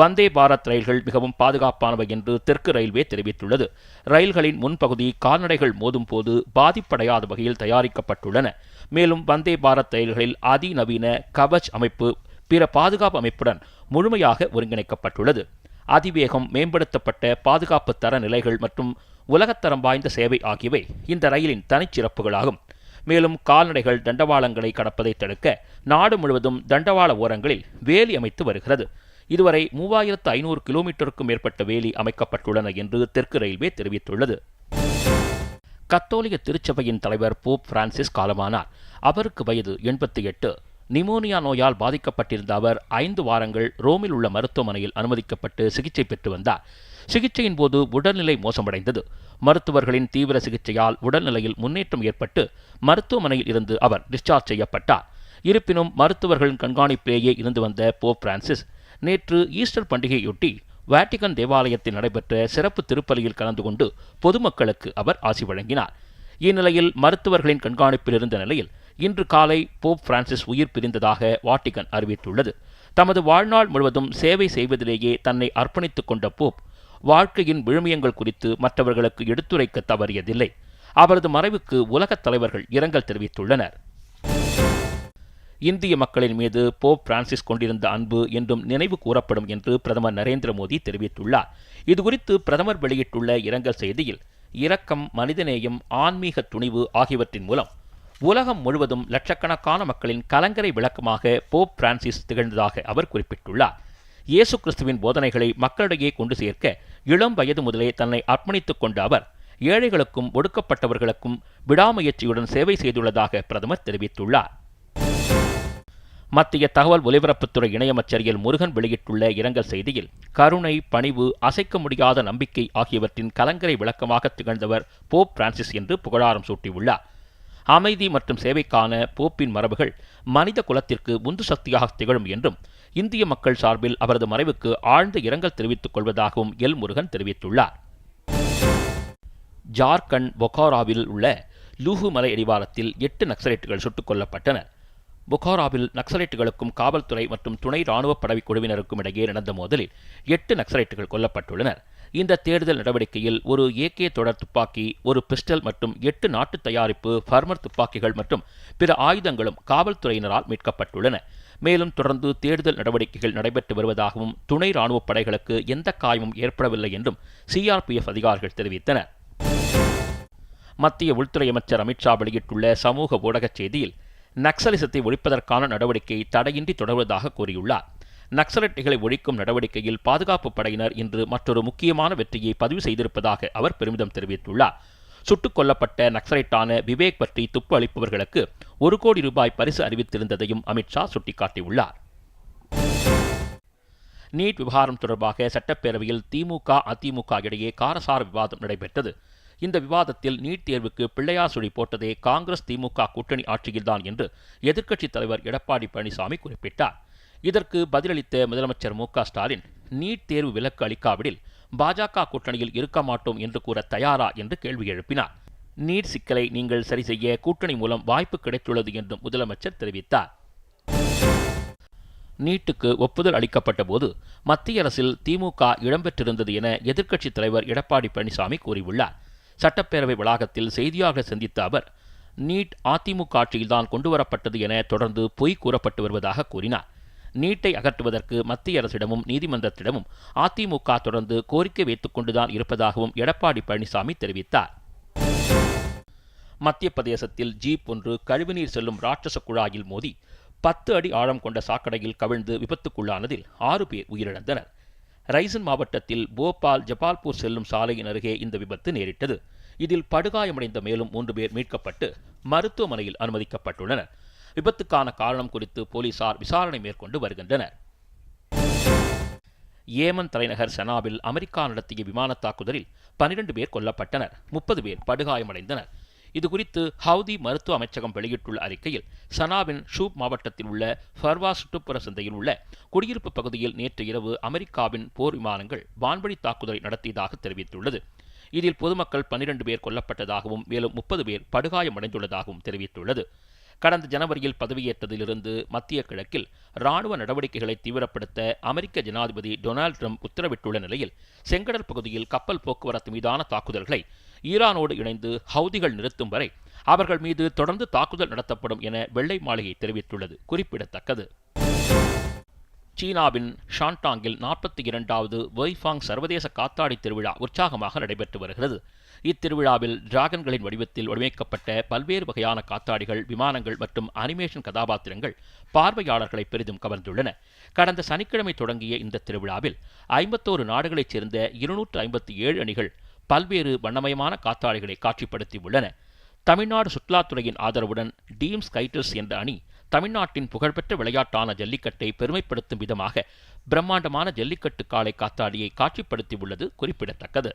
வந்தே பாரத் ரயில்கள் மிகவும் பாதுகாப்பானவை என்று தெற்கு ரயில்வே தெரிவித்துள்ளது. ரயில்களின் முன்பகுதி கால்நடைகள் மோதும் போது பாதிப்படையாத வகையில் தயாரிக்கப்பட்டுள்ளன. மேலும் வந்தே பாரத் ரயில்களில் அதிநவீன கவச் அமைப்பு பிற பாதுகாப்பு அமைப்புடன் முழுமையாக ஒருங்கிணைக்கப்பட்டுள்ளது. அதிவேகம் மேம்படுத்தப்பட்ட பாதுகாப்பு தர நிலைகள் மற்றும் உலகத்தரம் வாய்ந்த சேவை ஆகியவை இந்த ரயிலின் தனிச்சிறப்புகளாகும் மேலும் கால்நடைகள் தண்டவாளங்களை கடப்பதை தடுக்க நாடு முழுவதும் தண்டவாள ஓரங்களில் வேலி அமைத்து வருகிறது. இதுவரை மூவாயிரத்து ஐநூறு கிலோமீட்டருக்கும் மேற்பட்ட வேலி அமைக்கப்பட்டுள்ளன என்று தெற்கு ரயில்வே தெரிவித்துள்ளது. கத்தோலிக்க திருச்சபையின் தலைவர் போப் பிரான்சிஸ் காலமானார். அவருக்கு வயது எண்பத்தி எட்டு. நிமோனியா நோயால் பாதிக்கப்பட்டிருந்த அவர் ஐந்து வாரங்கள் ரோமில் உள்ள மருத்துவமனையில் அனுமதிக்கப்பட்டு சிகிச்சை பெற்று வந்தார். சிகிச்சையின் போது உடல்நிலை மோசமடைந்தது. மருத்துவர்களின் தீவிர சிகிச்சையால் உடல்நிலையில் முன்னேற்றம் ஏற்பட்டு மருத்துவமனையில் இருந்து அவர் டிஸ்சார்ஜ் செய்யப்பட்டார். இருப்பினும் மருத்துவர்களின் கண்காணிப்பிலேயே இருந்து வந்த போப் பிரான்சிஸ் நேற்று ஈஸ்டர் பண்டிகையொட்டி வாட்டிகன் தேவாலயத்தில் நடைபெற்ற சிறப்பு திருப்பலியில் கலந்து கொண்டு பொதுமக்களுக்கு அவர் ஆசி வழங்கினார். இந்நிலையில் மருத்துவர்களின் கண்காணிப்பில் இருந்த நிலையில் இன்று காலை போப் பிரான்சிஸ் உயிர் பிரிந்ததாக வாட்டிகன் அறிவித்துள்ளது. தமது வாழ்நாள் முழுவதும் சேவை செய்வதிலேயே தன்னை அர்ப்பணித்துக் கொண்ட போப் வாழ்க்கையின் விழுமியங்கள் குறித்து மற்றவர்களுக்கு எடுத்துரைக்க தவறியதில்லை. அவரது மறைவுக்கு உலகத் தலைவர்கள் இரங்கல் தெரிவித்துள்ளனர். இந்திய மக்களின் மீது போப் பிரான்சிஸ் கொண்டிருந்த அன்பு என்றும் நினைவு கூறப்படும் என்று பிரதமர் நரேந்திர மோடி தெரிவித்துள்ளார். இதுகுறித்து பிரதமர் வெளியிட்டுள்ள இரங்கல் செய்தியில் இரக்கம் மனிதநேயம் ஆன்மீக துணிவு ஆகியவற்றின் மூலம் உலகம் முழுவதும் லட்சக்கணக்கான மக்களின் கலங்கரை விளக்கமாக போப் பிரான்சிஸ் திகழ்ந்ததாக அவர் குறிப்பிட்டுள்ளார். இயேசு கிறிஸ்துவின் போதனைகளை மக்களிடையே கொண்டு சேர்க்க இளம் வயது முதலே தன்னை அர்ப்பணித்துக் கொண்ட அவர் ஏழைகளுக்கும் ஒடுக்கப்பட்டவர்களுக்கும் விடாமுயற்சியுடன் சேவை செய்துள்ளதாக பிரதமர் தெரிவித்துள்ளார். மத்திய தகவல் ஒலிபரப்புத்துறை இணையமைச்சர் எல் முருகன் வெளியிட்டுள்ள இரங்கல் செய்தியில் கருணை பணிவு அசைக்க முடியாத நம்பிக்கை ஆகியவற்றின் கலங்கரை விளக்கமாக திகழ்ந்தவர் போப் பிரான்சிஸ் என்று புகழாரம் சூட்டியுள்ளார். அமைதி மற்றும் சேவைக்கான போப்பின் மரபுகள் மனித குலத்திற்கு உந்து சக்தியாக திகழும் என்றும் இந்திய மக்கள் சார்பில் அவரது மறைவுக்கு ஆழ்ந்த இரங்கல் தெரிவித்துக் கொள்வதாகவும் எல் முருகன் தெரிவித்துள்ளார். ஜார்க்கண்ட் பொகாராவில் உள்ள லூஹு மலை அடிவாரத்தில் எட்டு நக்சலைட்டுகள் சுட்டுக் கொல்லப்பட்டனர். புகாராவில் நக்சலைட்டுகளுக்கும் காவல்துறை மற்றும் துணை ராணுவ படை குழுவினருக்கும் இடையே நடந்த மோதலில் எட்டு நக்சலைட்டுகள் கொல்லப்பட்டுள்ளனர். இந்த தேடுதல் நடவடிக்கையில் ஒரு ஏகே தொடர் துப்பாக்கி ஒரு பிஸ்டல் மற்றும் எட்டு நாட்டு தயாரிப்பு ஃபர்மர் துப்பாக்கிகள் மற்றும் பிற ஆயுதங்களும் காவல்துறையினரால் மீட்கப்பட்டுள்ளன. மேலும் தொடர்ந்து தேடுதல் நடவடிக்கைகள் நடைபெற்று வருவதாகவும் துணை ராணுவப் படைகளுக்கு எந்த காயமும் ஏற்படவில்லை என்றும் சிஆர்பிஎஃப் அதிகாரிகள் தெரிவித்தனர். மத்திய உள்துறை அமைச்சர் அமித்ஷா வெளியிட்டுள்ள சமூக ஊடகச் செய்தியில் நக்சலிசத்தை ஒழிப்பதற்கான நடவடிக்கை தடையின்றி தொடர்வதாக கூறியுள்ளார். நக்சலைட்டுகளை ஒழிக்கும் நடவடிக்கையில் பாதுகாப்பு படையினர் இன்று மற்றொரு முக்கியமான வெற்றியை பதிவு செய்திருப்பதாக அவர் பெருமிதம் தெரிவித்துள்ளார். சுட்டுக் கொல்லப்பட்ட நக்சலைட்டான விவேக் பற்றி துப்பு அளிப்பவர்களுக்கு ஒரு கோடி ரூபாய் பரிசு அறிவித்திருந்ததையும் அமித்ஷா சுட்டிக்காட்டியுள்ளார். நீட் விவகாரம் தொடர்பாக சட்டப்பேரவையில் திமுக அதிமுக இடையே காரசார விவாதம் நடைபெற்றது. இந்த விவாதத்தில் நீட் தேர்வுக்கு பிள்ளையாசுழி போட்டதே காங்கிரஸ் திமுக கூட்டணி ஆட்சியில்தான் என்று எதிர்க்கட்சித் தலைவர் எடப்பாடி பழனிசாமி குறிப்பிட்டார். இதற்கு பதிலளித்த முதலமைச்சர் மு ஸ்டாலின் நீட் தேர்வு விலக்கு அளிக்காவிடில் பாஜக கூட்டணியில் இருக்க மாட்டோம் என்று கூற தயாரா? என்று கேள்வி எழுப்பினார். நீட் சிக்கலை நீங்கள் சரி செய்ய கூட்டணி மூலம் வாய்ப்பு கிடைத்துள்ளது என்றும் முதலமைச்சர் தெரிவித்தார். நீட்டுக்கு ஒப்புதல் அளிக்கப்பட்ட போது மத்திய அரசில் திமுக இடம்பெற்றிருந்தது என எதிர்க்கட்சித் தலைவர் எடப்பாடி பழனிசாமி கூறியுள்ளார். சட்டப்பேரவை வளாகத்தில் செய்தியாளர்களை சந்தித்த அவர் நீட் அதிமுக ஆட்சியில்தான் கொண்டுவரப்பட்டது என தொடர்ந்து பொய் கூறப்பட்டு வருவதாக கூறினார். நீட்டை அகற்றுவதற்கு மத்திய அரசிடமும் நீதிமன்றத்திடமும் அதிமுக தொடர்ந்து கோரிக்கை வைத்துக் கொண்டுதான் இருப்பதாகவும் எடப்பாடி பழனிசாமி தெரிவித்தார். மத்திய பிரதேசத்தில் ஜீப் ஒன்று கழிவுநீர் செல்லும் ராட்சச குழாயில் மோதி பத்து அடி ஆழம் கொண்ட சாக்கடையில் கவிழ்ந்து விபத்துக்குள்ளானதில் ஆறு பேர் உயிரிழந்தனர். ரைசன் மாவட்டத்தில் போபால் ஜபால்பூர் செல்லும் சாலையின் அருகே இந்த விபத்து நேரிட்டது. இதில் படுகாயமடைந்த மேலும் மூன்று பேர் மீட்கப்பட்டு மருத்துவமனையில் அனுமதிக்கப்பட்டுள்ளனர். விபத்துக்கான காரணம் குறித்து போலீசார் விசாரணை மேற்கொண்டு வருகின்றனர். ஏமன் தலைநகர் சனாவில் அமெரிக்கா நடத்திய விமான தாக்குதலில் பனிரெண்டு பேர் கொல்லப்பட்டனர். முப்பது பேர் படுகாயமடைந்தனர். இதுகுறித்து ஹவுதி மருத்துவ அமைச்சகம் வெளியிட்டுள்ள அறிக்கையில் சனாவின் ஷூப் மாவட்டத்தில் உள்ள ஃபர்வா சுற்றுப்புற சந்தையில் உள்ள குடியிருப்பு பகுதியில் நேற்று இரவு அமெரிக்காவின் போர் விமானங்கள் வான்வழி தாக்குதலை நடத்தியதாக தெரிவித்துள்ளது. இதில் பொதுமக்கள் பன்னிரண்டு பேர் கொல்லப்பட்டதாகவும் மேலும் முப்பது பேர் படுகாயமடைந்துள்ளதாகவும் தெரிவித்துள்ளது. கடந்த ஜனவரியில் பதவியேற்றதிலிருந்து மத்திய கிழக்கில் ராணுவ நடவடிக்கைகளை தீவிரப்படுத்த அமெரிக்க ஜனாதிபதி டொனால்டு ட்ரம்ப் உத்தரவிட்டுள்ள நிலையில் செங்கடல் பகுதியில் கப்பல் போக்குவரத்து மீதான தாக்குதல்களை ஈரானோடு இணைந்து ஹவுதிகள் நிறுத்தும் வரை அவர்கள் மீது தொடர்ந்து தாக்குதல் நடத்தப்படும் என வெள்ளை மாளிகை தெரிவித்துள்ளது. குறிப்பிடத்தக்கது. சீனாவின் ஷான்டாங்கில் நாற்பத்தி இரண்டாவது வெய்ஃபாங் சர்வதேச காத்தாடி திருவிழா உற்சாகமாக நடைபெற்று வருகிறது. இத்திருவிழாவில் டிராகன்களின் வடிவத்தில் வடிவமைக்கப்பட்ட பல்வேறு வகையான காத்தாடிகள் விமானங்கள் மற்றும் அனிமேஷன் கதாபாத்திரங்கள் பார்வையாளர்களை பெரிதும் கவர்ந்துள்ளன. கடந்த சனிக்கிழமை தொடங்கிய இந்த திருவிழாவில் ஐம்பத்தோரு நாடுகளைச் சேர்ந்த இருநூற்று ஐம்பத்தி ஏழு அணிகள் பல்வேறு வண்ணமயமான காத்தாடிகளை காட்சிப்படுத்தி உள்ளன தமிழ்நாடு சுற்றுலாத்துறையின் ஆதரவுடன் டீம் ஸ்கைட்டர்ஸ் என்ற அணி தமிழ்நாட்டின் புகழ்பெற்ற விளையாட்டான ஜல்லிக்கட்டை பெருமைப்படுத்தும் விதமாக பிரம்மாண்டமான ஜல்லிக்கட்டு காளை காத்தாடியை காட்சிப்படுத்தியுள்ளது குறிப்பிடத்தக்கது.